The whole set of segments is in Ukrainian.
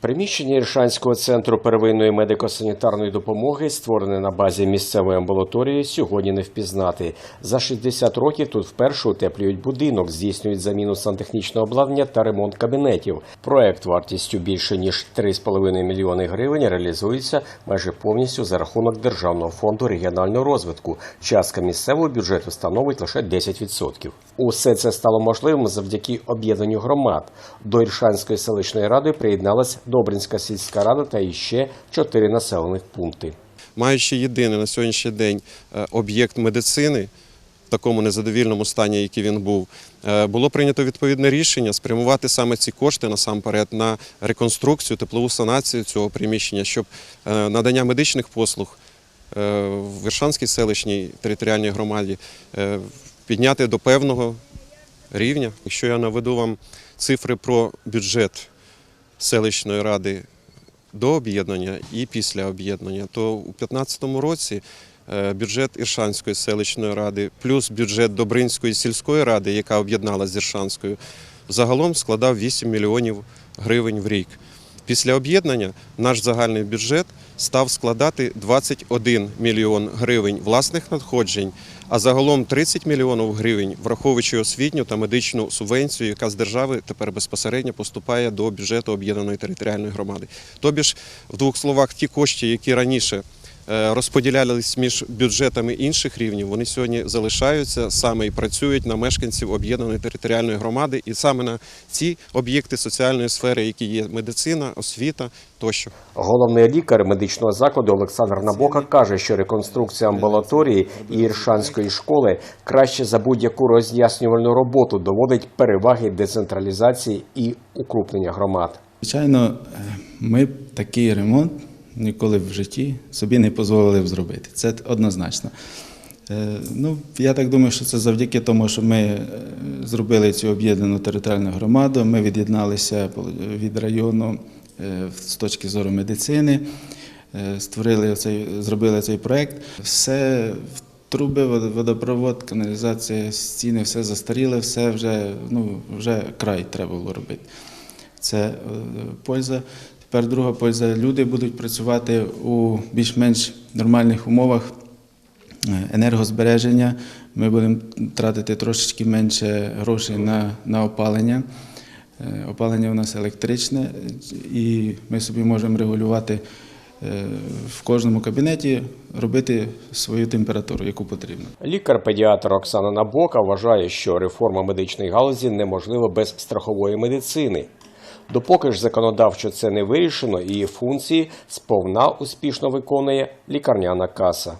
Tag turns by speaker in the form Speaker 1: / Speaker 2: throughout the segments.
Speaker 1: Приміщення Іршанського центру первинної медико-санітарної допомоги, створене на базі місцевої амбулаторії, сьогодні не впізнати. За 60 років тут вперше утеплюють будинок, здійснюють заміну сантехнічного обладнання та ремонт кабінетів. Проект вартістю більше ніж 3,5 мільйони гривень реалізується майже повністю за рахунок Державного фонду регіонального розвитку. Частка місцевого бюджету становить лише 10%. Усе це стало можливим завдяки об'єднанню громад. До Іршанської селищної ради приєдналась Добринська сільська рада та іще чотири населених пункти.
Speaker 2: маючи єдиний на сьогоднішній день е, об'єкт медицини в такому незадовільному стані, який він був, е, було прийнято відповідне рішення спрямувати саме ці кошти насамперед на реконструкцію, теплову санацію цього приміщення, щоб е, надання медичних послуг в Віршанській селищній територіальній громаді підняти до певного рівня. Якщо я наведу вам цифри про бюджет селищної ради до об'єднання і після об'єднання, то у 2015 році е, бюджет Іршанської селищної ради плюс бюджет Добринської сільської ради, яка об'єдналася з Іршанською, загалом складав 8 мільйонів гривень в рік. Після об'єднання наш загальний бюджет став складати 21 мільйон гривень власних надходжень, а загалом 30 мільйонів гривень, враховуючи освітню та медичну субвенцію, яка з держави тепер безпосередньо поступає до бюджету об'єднаної територіальної громади. Тобі ж, в двох словах, ті кошти, які раніше розподілялись між бюджетами інших рівнів, вони сьогодні залишаються саме і працюють на мешканців об'єднаної територіальної громади, і саме на ці об'єкти соціальної сфери, які є медицина, освіта тощо.
Speaker 1: Головний лікар медичного закладу Олександр Набока каже, що реконструкція амбулаторії і Іршанської школи краще за будь-яку роз'яснювальну роботу доводить переваги децентралізації і укрупнення громад.
Speaker 3: Звичайно, е, ми такий ремонт ніколи в житті собі не дозволили б зробити. Це однозначно. Е, Ну, я так думаю, що це завдяки тому, що ми е, зробили цю об'єднану територіальну громаду, ми від'єдналися від району е, з точки зору медицини, створили цей, зробили цей проєкт. Все труби, водопровод, каналізація, стіни, все застаріле, все вже, ну, вже край треба було робити. Це польза. Тепер друга польза. Люди будуть працювати у більш-менш нормальних умовах е, енергозбереження. Ми будемо тратити трошечки менше грошей на, на опалення. Е, Опалення у нас електричне, і ми собі можемо регулювати е, в кожному кабінеті, робити свою температуру, яку потрібно.
Speaker 1: Лікар-педіатр Оксана Набока вважає, що реформа медичної галузі неможлива без страхової медицини. Допоки ж законодавчо це не вирішено, її функції сповна успішно виконує лікарняна каса.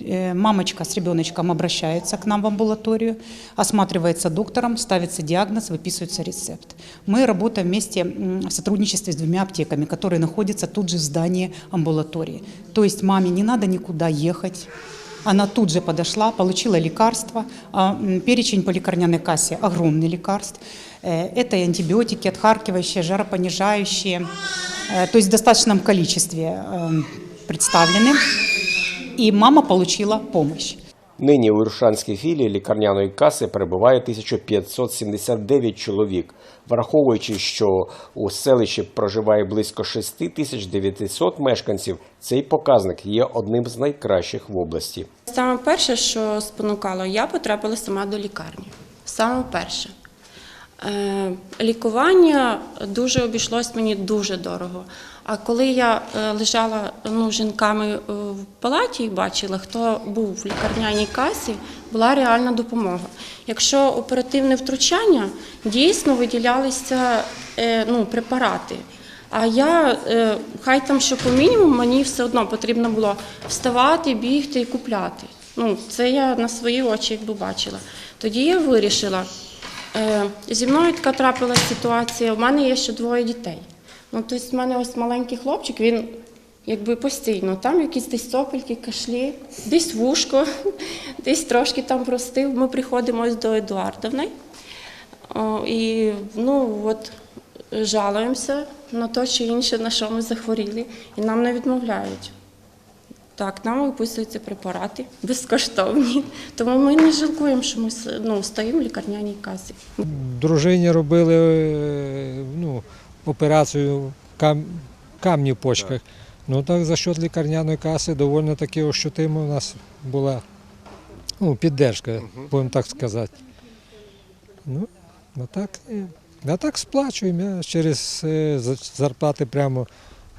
Speaker 4: Э, Мамочка с ребеночком обращается к нам в амбулаторию, осматривается доктором, ставится диагноз, выписывается рецепт. Мы работаем вместе м, в сотрудничестве с двумя аптеками, которые находятся тут же в здании амбулатории. То есть маме не надо никуда ехать. Она тут же подошла, получила лекарства. Перечень по лекарняной кассе огромный лекарств. Э, Это и антибиотики, отхаркивающие, жаропонижающие. Э, То есть в достаточном количестве э, представлены и мама получила помощь.
Speaker 1: Нині у Іршанській філії лікарняної каси перебуває 1579 чоловік, враховуючи, що у селищі проживає близько 6900 мешканців, цей показник є одним з найкращих в області.
Speaker 5: Саме перше, що спонукало, я потрапила сама до лікарні. Саме перше. Е, лікування дуже обійшлось мені дуже дорого. А коли я е, лежала ну, жінками е, в палаті і бачила, хто був в лікарняній касі, була реальна допомога. Якщо оперативне втручання, дійсно виділялися ну, препарати. А я, хай там що по мінімуму, мені все одно потрібно було вставати, бігти і купляти. Ну, це я на свої очі якби бачила. Тоді я вирішила, зі мною така трапилася ситуація, у мене є ще двоє дітей. Ну, тобто, в мене ось маленький хлопчик, він якби постійно, там якісь десь сопельки, кашлі, десь вушко, десь трошки там простив. Ми приходимо ось до Едуардовни. І ну от жалуємося на те чи інше, на що ми захворіли, і нам не відмовляють. Так, нам виписуються препарати безкоштовні. Тому ми не жалкуємо, що ми ну, стоїмо в лікарняній касі.
Speaker 6: Дружині робили е, ну, операцію кам, камні в почках. Ну так за счет лікарняної каси доволі таки ощутимо у нас була ну, піддержка, будемо так сказати. Ну, а так, ні. а так сплачуємо я через е, зарплати прямо.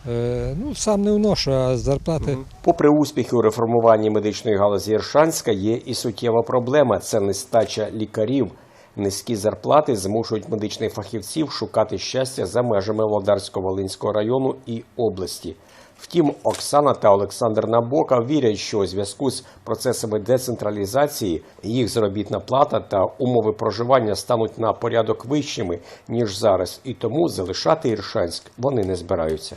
Speaker 6: Е, ну, сам не вношу, а зарплати.
Speaker 1: Попри успіхи у реформуванні медичної галузі Іршанська, є і суттєва проблема це нестача лікарів. Низькі зарплати змушують медичних фахівців шукати щастя за межами Володарсько-Волинського району і області. Втім, Оксана та Олександр Набока вірять, що у зв'язку з процесами децентралізації їх заробітна плата та умови проживання стануть на порядок вищими ніж зараз, і тому залишати Іршанськ вони не збираються.